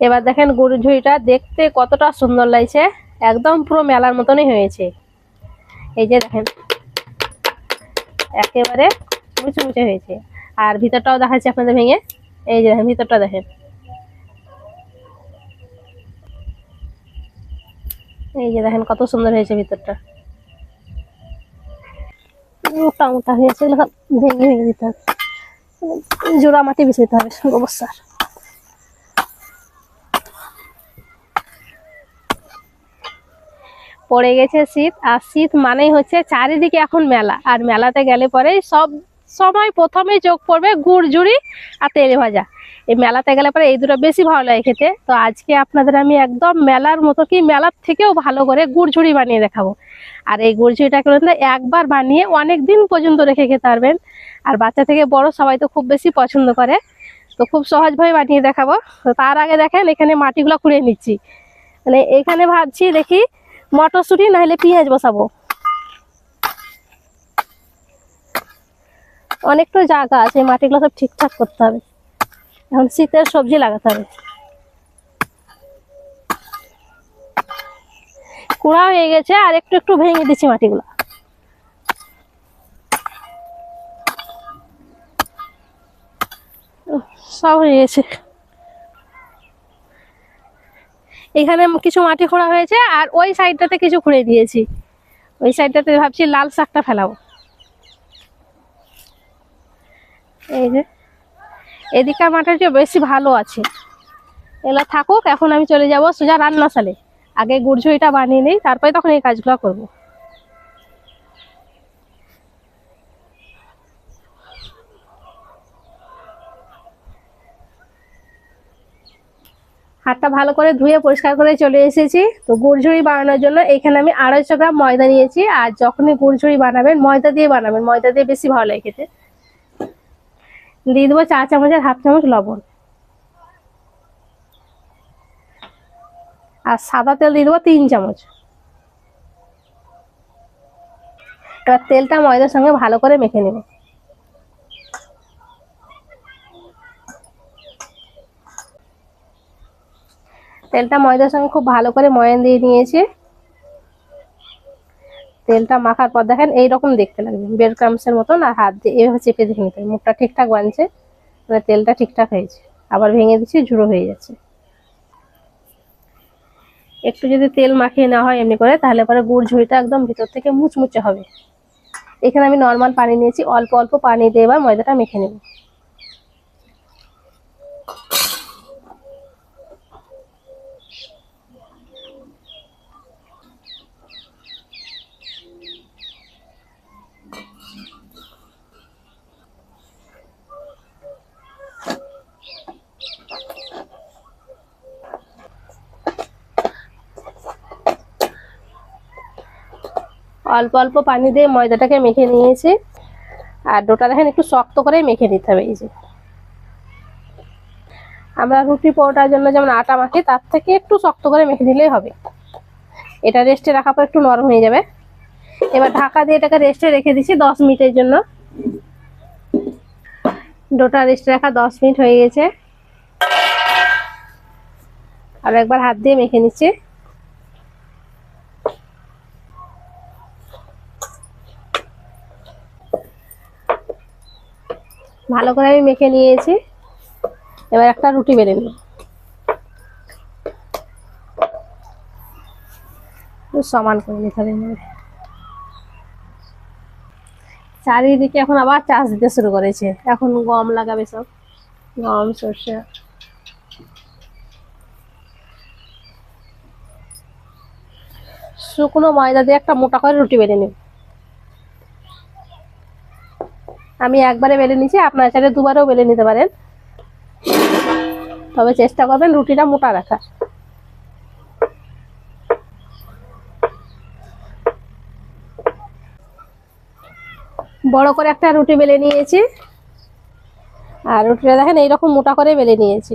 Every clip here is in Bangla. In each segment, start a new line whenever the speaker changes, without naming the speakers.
এবার দেখেন গুড় ঝুড়িটা দেখতে কতটা সুন্দর লাগছে। একদম পুরো মেলার মতনই হয়েছে। এই যে দেখেন, একেবারে মুচে মুচে হয়েছে। আর ভিতরটাও দেখাচ্ছি আপনাদের ভেঙে। এই যে দেখেন, ভিতরটা দেখেন। এই যে দেখেন, কত সুন্দর হয়েছে ভিতরটা। মোটা মোটা হয়েছে ভেঙে ভেঙে দিতে হবে। জোড়া মাটি বিছাইতে হবে গোবর সার পড়ে গেছে শীত, আর শীত মানেই হচ্ছে চারিদিকে এখন মেলা। আর মেলাতে গেলে পরে সব সময় প্রথমে চোখ পড়বে গুড়, ঝুড়ি আর তেলে ভাজা। এই মেলাতে গেলে পরে এই দুটো বেশি ভালো লাগে খেতে। তো আজকে আপনাদের আমি একদম মেলার মতো কি মেলার থেকেও ভালো করে গুড়, ঝুড়ি বানিয়ে দেখাবো। আর এই গুড়, ঝুড়িটা একবার বানিয়ে অনেক দিন পর্যন্ত রেখে খেতে পারবেন। আর বাচ্চা থেকে বড় সবাই তো খুব বেশি পছন্দ করে। তো খুব সহজভাবে বানিয়ে দেখাবো। তো তার আগে দেখেন এখানে মাটিগুলো খুঁড়ে নিচ্ছি। মানে এখানে ভাবছি দেখি মটরশুঁটি না হলে পেঁয়াজ বসাবো। অনেকটা জায়গা আছে, মাটিগুলো সব ঠিকঠাক করতে হবে। এখন শীতের সবজি লাগাতে হবে। কুড়া হয়ে গেছে, আর একটু একটু ভেঙে দিচ্ছি মাটিগুলো। সব হয়ে গেছে। এখানে কিছু মাটি খোঁড়া হয়েছে আর ওই সাইডটাতে কিছু খুঁড়ে দিয়েছি। ওই সাইডটাতে ভাবছি লাল শাকটা ফেলাবো। এই যে এদিকার মাটিটা বেশি ভালো আছে। এগুলো থাকুক, এখন আমি চলে যাব সোজা রান্নাশালে। আগে গুড়ঝুড়িটা বানিয়ে নিই, তারপরে তখন এই কাজগুলো করব। হাতটা ভালো করে ধুয়ে পরিষ্কার করে চলে এসেছি। তো গুড়ঝুড়ি বানানোর জন্য এখানে আমি আড়াইশো গ্রাম ময়দা নিয়েছি। আর যখনই গুড়ঝুড়ি বানাবেন, ময়দা দিয়ে বানাবেন। ময়দা দিয়ে বেশি ভালো লাগে খেতে। দিয়ে দেবো চা চামচের হাফ চামচ লবণ। আর সাদা তেল দিয়ে দেবো তিন চামচ। এবার তেলটা ময়দার সঙ্গে ভালো করে মেখে নেব। তেলটা ময়দার সঙ্গে খুব ভালো করে ময়ান দিয়ে নিয়েছি। তেলটা মাখার পর দেখেন এইরকম দেখতে লাগবে। বেড ক্রামসের মতন আর হাত দিয়ে এভাবে চেপে দেখে নিতে হবে। মুখটা ঠিকঠাক বানছে মানে তেলটা ঠিকঠাক হয়েছে। আবার ভেঙে দিচ্ছি, ঝুড়ো হয়ে যাচ্ছে। একটু যদি তেল মাখিয়ে নেওয়া হয় এমনি করে, তাহলে পরে গুড় ঝুড়িটা একদম ভিতর থেকে মুচমুচে হবে। এখানে আমি নর্মাল পানি নিয়েছি। অল্প অল্প পানি দিয়ে এবার ময়দাটা মেখে নেব। অল্প অল্প পানি দিয়ে ময়দাটাকে মেখে নিয়েছি। আর ডোটা দেখেন একটু শক্ত করে মেখে নিতে হবে, এই যে। আমরা রুটি পরোটার জন্য যেমন আটা মাখি, তার থেকে একটু শক্ত করে মেখে দিলেই হবে। এটা রেস্টে রাখার পর একটু নরম হয়ে যাবে। এবার ঢাকা দিয়ে এটাকে রেস্টে রেখে দিচ্ছি দশ মিনিটের জন্য। ডোটা রেস্টে রাখা দশ মিনিট হয়ে গেছে। আর একবার হাত দিয়ে মেখে নিচ্ছি। ভালো করে আমি মেখে নিয়েছি। এবার একটা রুটি বেলে নিই। সমান করে নিতে হবে চারিদিকে এখন আবার চাষ দিতে শুরু করেছে। এখন গম লাগাবে সব। গম, সর্ষে। শুকনো ময়দা দিয়ে একটা মোটা করে রুটি বেলে নিই। আমি একবারে বেলে নিয়েছি আপনার চাইলে দুবারও বেলে নিতে পারেন। তবে চেষ্টা করবেন রুটিটা মোটা রাখার। বড় করে একটা রুটি বেলে নিয়েছি। আর রুটিটা দেখেন, এইরকম মোটা করে বেলে নিয়েছি।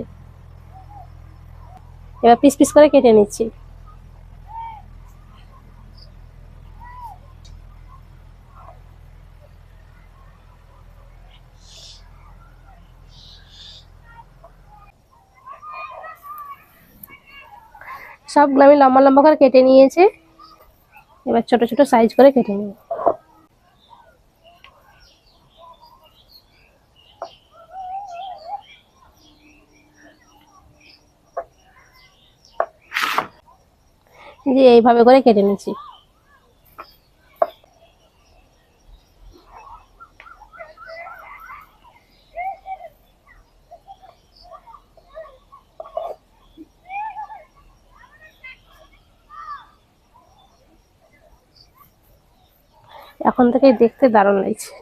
এবার পিস পিস করে কেটে নিচ্ছি। সবগুলো আমি লম্বা লম্বা করে কেটে নিয়েছি। এবার ছোট ছোট সাইজ করে কেটে নিই যে এইভাবে করে কেটে নিচ্ছি। এখন থেকে দেখতে দারুণ লাগছে।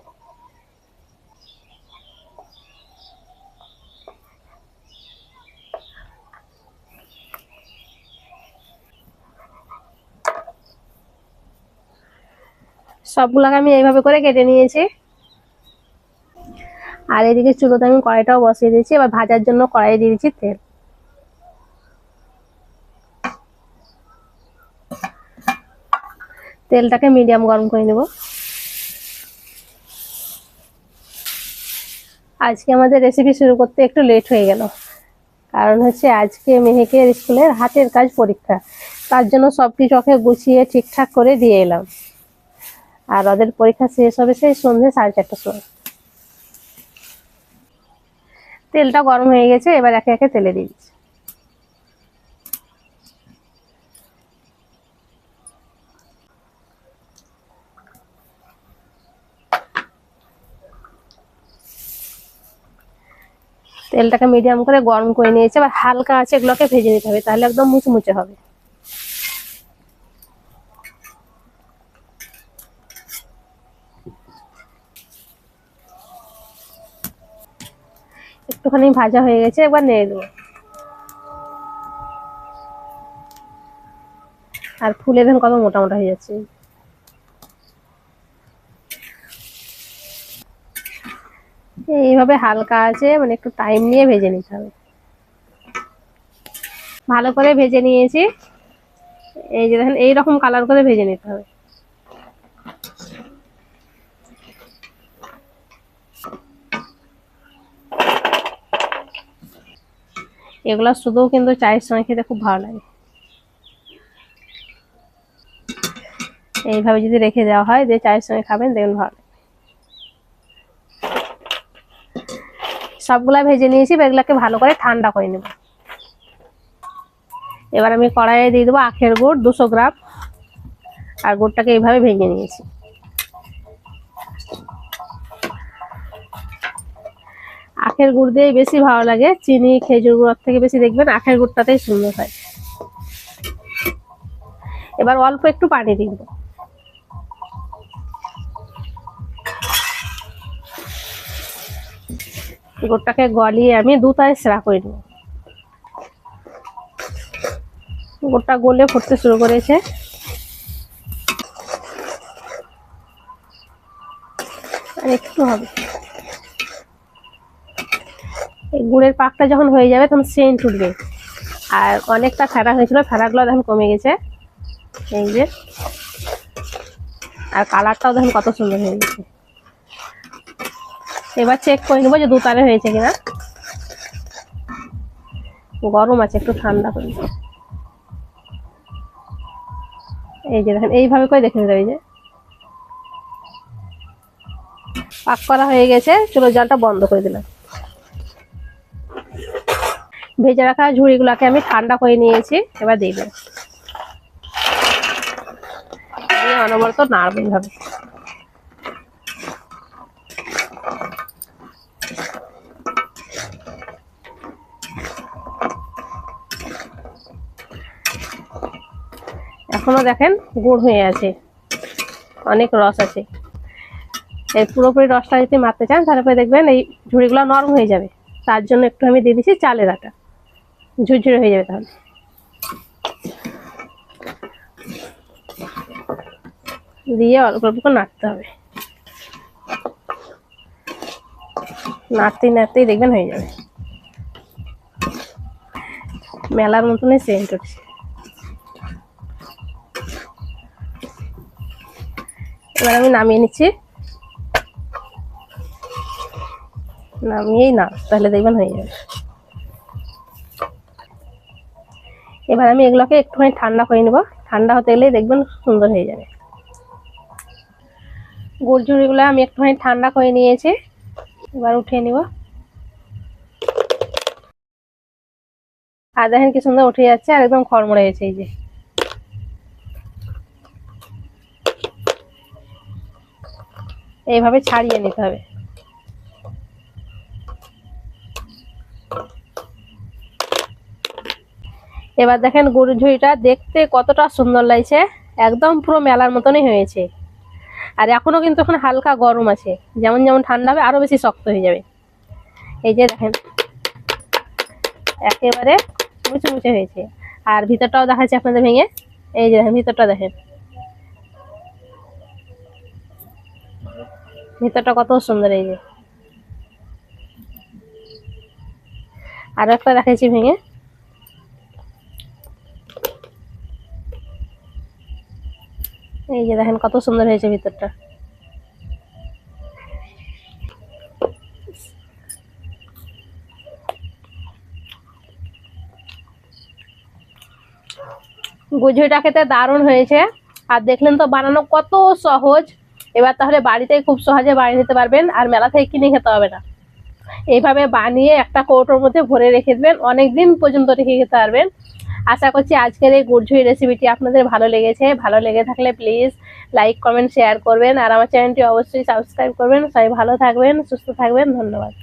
সবগুলোকে আমি এইভাবে করে কেটে নিয়েছি। আর এদিকে চুলোতে আমি কড়াইটাও বসিয়ে দিয়েছি, এবার ভাজার জন্য কড়াই দিয়ে দিচ্ছি তেল। তেলটাকে মিডিয়াম গরম করে নেব। আজকে আমাদের রেসিপি শুরু করতে একটু লেট হয়ে গেল। কারণ হচ্ছে আজকে মেহেকের স্কুলের হাতের কাজ পরীক্ষা। তার জন্য সব কিছু ওকে গুছিয়ে ঠিকঠাক করে দিয়ে এলাম। আর ওদের পরীক্ষা শেষ হবে সেই সন্ধ্যে সাড়ে চারটার সময়। তেলটা গরম হয়ে গেছে, এবার একে একে তেলে দিয়ে দিচ্ছি। তেলটাকে মিডিয়াম করে গরম করে নিয়েছে। এবার হালকা আছে, এগুলোকে ভেজে নিতে হবে, তাহলে একদম মুচমুচে হবে। একটুখানি ভাজা হয়ে গেছে একবার নেড়ে দেবো। আর ফুলে দেখুন কত মোটা মোটা হয়ে যাচ্ছে। এইভাবে হালকা আছে মানে একটু টাইম নিয়ে ভেজে নিতে হবে। ভালো করে ভেজে নিয়েছি। এই যে দেখেন, এইরকম কালার করে ভেজে নিতে হবে। এগুলো শুধু কিন্তু চায়ের সঙ্গে খেতে খুব ভালো লাগে। এইভাবে যদি রেখে দেওয়া হয়, দিয়ে চায়ের সঙ্গে খাবেন দেখুন ভালো। সবগুলা ভেজে নিয়েছি এগুলাকে ভালো করে ঠান্ডা করে নেব। এবার আমি কড়াইয়ে দিয়ে দেবো আখের গুড় দুশো গ্রাম, আর গুড়টাকে এইভাবে ভেঙে নিয়েছি। আখের গুড় দিয়ে বেশি ভালো লাগে, চিনি, খেজুর গুড়ের থেকে বেশি দেখবেন আখের গুড়টাতেই সুন্দর হয়। এবার অল্প একটু পানি দিয়ে দেবো। গুড়টাকে গলিয়ে আমি দুটায় সেরা করে নেব। গুড়টা গলে ফুটতে শুরু করেছে। আর একটু হবে। এই গুড়ের পাকটা যখন হয়ে যাবে তখন সেন্ট উঠবে। আর অনেকটা ফেরা হয়েছিল, ফেরাগুলো দেখুন কমে গেছে। এই যে। আর কালারটাও দেখুন কত সুন্দর হয়ে গেছে। এবার চেক করে নেব যে দু তারে হয়েছে কিনা। গরম আছে, একটু ঠান্ডা করে এই যে দেখেন, এইভাবে করে দেখে নিতে হবে যে। পাক করা হয়ে গেছে চলো জলটা বন্ধ করে দিলাম। ভেজে রাখা ঝুড়িগুলোকে আমি ঠান্ডা করে নিয়েছি, এবার দিয়ে দেবো অনবরত নাড়বো এইভাবে। এখনও দেখেন গুড় হয়ে আছে। অনেক রস আছে। এই পুরোপুরি রসটা যদি মারতে চান তারপরে দেখবেন এই ঝুড়িগুলো নরম হয়ে যাবে। তার জন্য একটু আমি দিয়ে দিচ্ছি চালের আটা। ঝুরঝুরে হয়ে যাবে তাহলে। দিয়ে অল্প অল্প করে নাড়তে হবে। নাড়তেই নাড়তেই দেখবেন হয়ে যাবে। মেলার মতনই সেন্ট উঠছে এবার আমি নামিয়ে নিচ্ছি। নামিয়েই না, তাহলে দেখবেন হয়ে যাবে। এবার আমি এগুলোকে একটুখানি ঠান্ডা করে নেব। ঠান্ডা হতে গেলেই দেখবেন সুন্দর হয়ে যাবে। গুড় আমি একটুখানি ঠান্ডা করে নিয়েছি। এবার উঠিয়ে নিব। আর দেখেন কি সুন্দর উঠে যাচ্ছে আর একদম খড়মড়ে গেছে এই যে। এইভাবে ছাড়িয়ে নিতে হবে। এবার দেখেন গরুর ঝুড়িটা দেখতে কতটা সুন্দর লাগছে। একদম পুরো মেলার মতনই হয়েছে। আর এখনও কিন্তু এখন হালকা গরম আছে। যেমন যেমন ঠান্ডা হবে, আরও বেশি শক্ত হয়ে যাবে। এই যে দেখেন, একেবারে মুচে মুচে হয়েছে। আর ভিতরটাও দেখাচ্ছে আপনাদের ভেঙে। এই যে দেখেন, ভিতরটা দেখেন। ভিতরটা কত সুন্দর এই যে। আরও একটা দেখাচ্ছি ভেঙে। এই যে দেখেন কত সুন্দর হয়েছে ভিতরটা। গুজরিটা খেতে দারুণ হয়েছে। আর দেখলেন তো বানানো কত সহজ। এবার তাহলে বাড়িতেই খুব সহজে বানিয়ে নিতে পারবেন, আর মেলা থেকে কিনে খেতে হবে না। এইভাবে বানিয়ে একটা কৌটোর মধ্যে ভরে রেখে দেবেন অনেক দিন পর্যন্ত রেখে খেতে পারবেন। আশা করছি আজকের এই গুড়ঝুড়ি রেসিপিটি আপনাদের ভালো লেগেছে। ভালো লেগে থাকলে প্লিজ লাইক কমেন্ট শেয়ার করবেন, আর আমার চ্যানেলটি অবশ্যই সাবস্ক্রাইব করবেন। সবাই ভালো থাকবেন, সুস্থ থাকবেন, ধন্যবাদ।